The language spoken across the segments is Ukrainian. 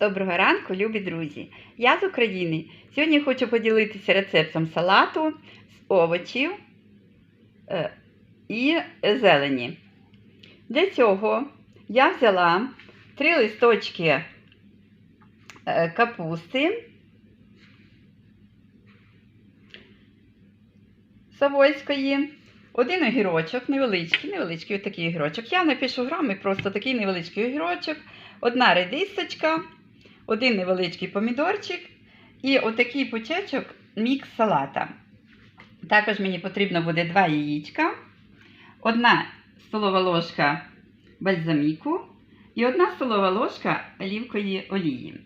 Доброго ранку, любі друзі! Я з України. Сьогодні хочу поділитися рецептом салату з овочів е, і зелені. Для цього я взяла три листочки е, капусти Савойської, один огірочок, невеличкий, невеличкий такий огірочок. Я напишу грами, просто такий невеличкий огірочок, одна редисочка, один невеличкий помідорчик і отакий пучечок мікс салата. Також мені потрібно буде два яєчка, одна столова ложка бальзаміку і одна столова ложка олівкової олії.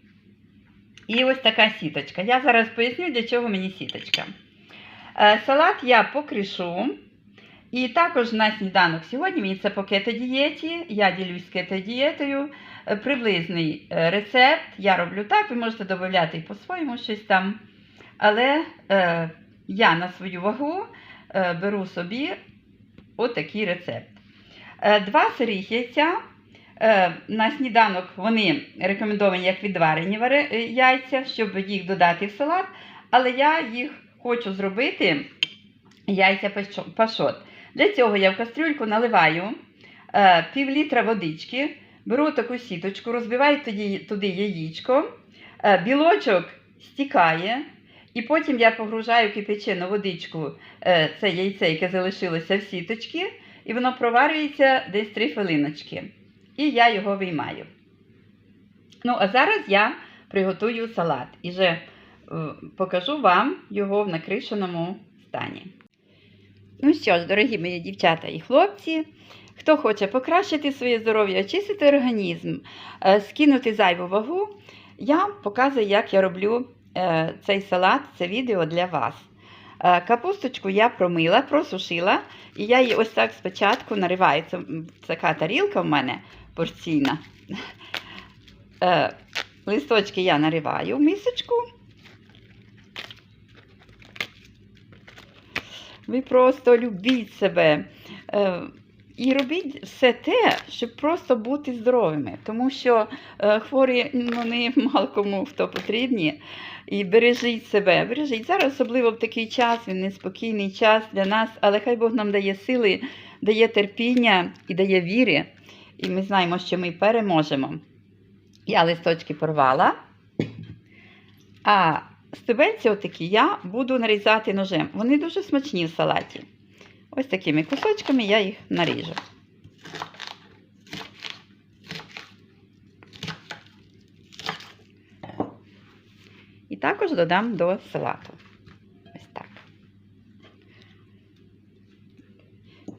І ось така сіточка. Я зараз поясню, для чого мені сіточка. Е, Салат я покришу. І також на сніданок сьогодні мені це по кетодієті. Я ділюсь кетодієтою. Е, Приблизний е, рецепт. Я роблю так, ви можете додати і по-своєму щось там. Але е, я на свою вагу е, беру собі отакий рецепт. Е, два сирих яйця. Е, на сніданок вони рекомендовані як відварені е, яйця, щоб їх додати в салат. Але я їх хочу зробити яйця пашот. Для цього я в кастрюльку наливаю е, пів літра водички, беру таку сіточку, розбиваю туди яєчко, е, білочок стікає, і потім я погружаю кипячену водичку е, це яйце, яке залишилося в сіточці, і воно проварюється десь 3 хвилиночки. І я його виймаю. Ну, а зараз я приготую салат і вже покажу вам його в накришеному стані. Ну що ж, дорогі мої дівчата і хлопці, хто хоче покращити своє здоров'я, очистити організм, е, скинути зайву вагу, я показую, як я роблю е, цей салат, це відео для вас. Е, Капусточку я промила, просушила, і я її ось так спочатку нариваю. Це така тарілка в мене порційна. Листочки я нариваю в мисочку. Ви просто любіть себе. Е, і робіть все те, щоб просто бути здоровими, тому що е, хворі ну, вони мало кому хто потрібні. І бережіть себе, бережіть. Зараз, особливо в такий час, він неспокійний час для нас, але хай Бог нам дає сили, дає терпіння і дає віри. І ми знаємо, що ми переможемо. Я листочки порвала. А стебельці отакі я буду нарізати ножем. Вони дуже смачні в салаті. Ось такими кусочками я їх наріжу. І також додам до салату. Ось так.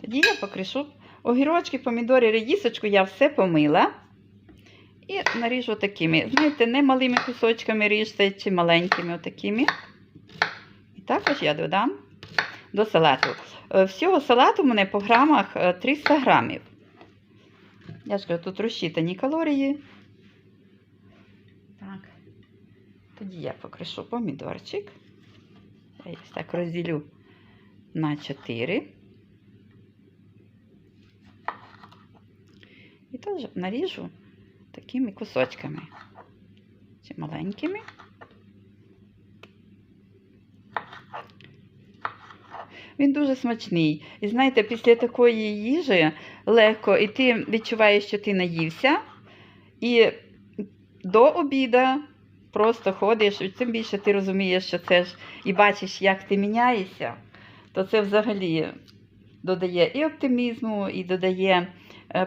Тоді я покришу огірочки, помідори, редісочку я все помила. І наріжу такими. Знаєте, не малими кусочками ріжте чи маленькими отакими. І також я додам до салату. Е, Всього салату у мене по грамах е, 300 грамів. Я ж кажу, тут розчитані калорії. Так. Тоді я покришу помідорчик. Я їх так розділю на 4. І теж наріжу такими кусочками. Чи маленькими. Він дуже смачний. І знаєте, після такої їжі легко, і ти відчуваєш, що ти наївся. І до обіда просто ходиш, і тим більше ти розумієш, що це ж і бачиш, як ти міняєшся, то це взагалі додає і оптимізму, і додає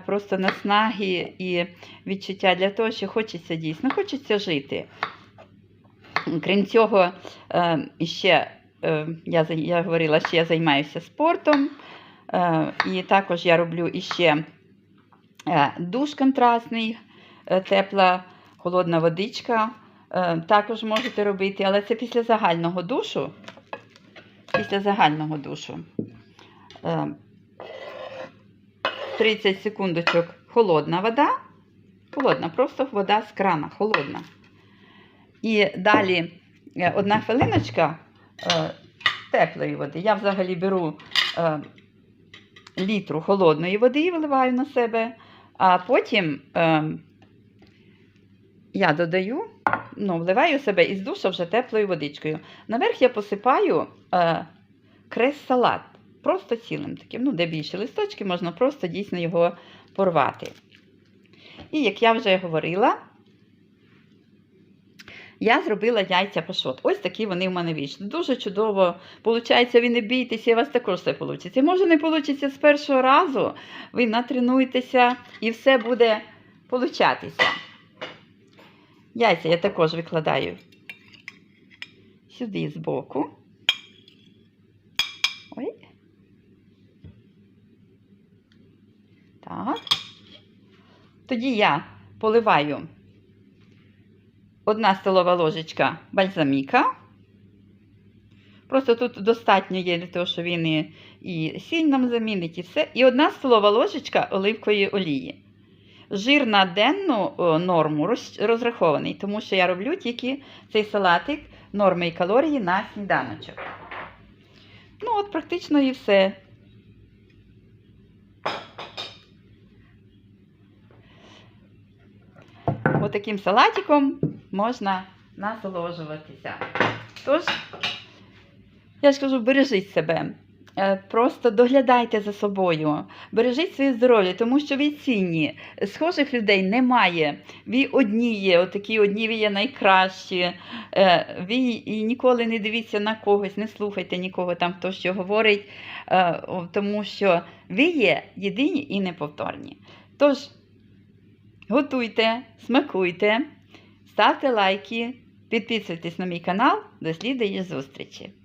просто наснаги і відчуття для того, що хочеться дійсно, хочеться жити. Крім цього, е, ще е, я, я говорила, що я займаюся спортом, е, і також я роблю іще е, душ контрастний, е, тепла, холодна водичка. Е, Також можете робити, але це після загального душу. Після загального душу. Е, 30 секундочок холодна вода. Холодна, просто вода з крана, холодна. І далі е, одна хвилиночка е, теплої води. Я взагалі беру е, літру холодної води і виливаю на себе, а потім я додаю, ну, вливаю себе із душа вже теплою водичкою. Наверх я посипаю крес-салат. Просто цілим таким. Ну, де більше листочки, можна просто дійсно його порвати. І як я вже говорила, я зробила яйця пашот. Ось такі вони в мене вийшли. Дуже чудово. Получається, ви не бійтеся, і у вас також все вийде. Може, не вийде з першого разу, ви натренуєтеся і все буде получатися. Яйця я також викладаю сюди збоку. Так. Тоді я поливаю одна столова ложечка бальзаміка. Просто тут достатньо є для того, що він і, і сіль нам замінить, і все. І одна столова ложечка оливкової олії. Жир на денну норму розрахований, тому що я роблю тільки цей салатик норми і калорії на сніданочок. Ну, от практично і все. Отаким салатиком можна насолоджуватися. Тож, я ж кажу, бережіть себе. Е, Просто доглядайте за собою, бережіть своє здоров'я, тому що ви цінні. Схожих людей немає. Ви одні є, отакі одні ви є найкращі. Е, Ви і ніколи не дивіться на когось, не слухайте нікого там, хто що говорить, е, тому що ви є єдині і неповторні. Тож, готуйте, смакуйте, ставте лайки, підписуйтесь на мій канал. До слідної зустрічі!